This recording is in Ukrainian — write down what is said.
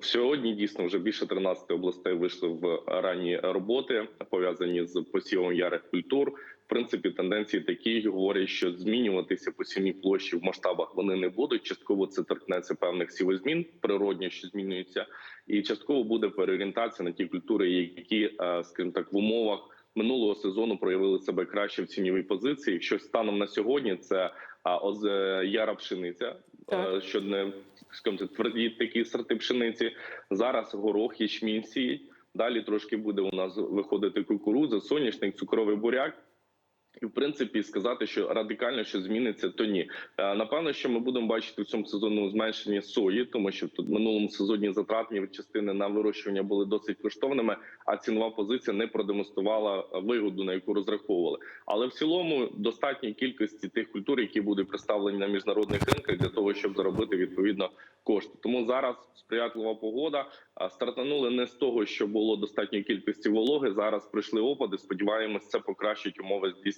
Сьогодні дійсно вже більше 13 областей вийшли в ранні роботи, пов'язані з посівом ярих культур. В принципі, тенденції такі говорять, що змінюватися посівні площі в масштабах вони не будуть. Частково це торкнеться певних сівозмін, природньо, що змінюються, і частково буде переорієнтація на ті культури, які, е, скажімо так, в умовах минулого сезону проявили себе краще в цінній позиції. Що станом на сьогодні це а, оз, е, яра пшениця, Так. е, що не скажімо, тверді такі сорти пшениці. Зараз горох, ячмінь сіють. Далі трошки буде у нас виходити кукурудза, соняшник, цукровий буряк. І в принципі сказати, що радикально що зміниться, то ні. Е, Напевно, що ми будемо бачити в цьому сезону зменшення сої, тому що тут в минулому сезоні затратні частини на вирощування були досить коштовними, а цінова позиція не продемонструвала вигоду, на яку розраховували. Але в цілому достатньої кількості тих культур, які будуть представлені на міжнародних ринках, для того, щоб заробити відповідно кошти. Тому зараз сприятлива погода. Стартанули не з того, що було достатньої кількості вологи. Зараз прийшли опади. Сподіваємось, це покращить умови здійснення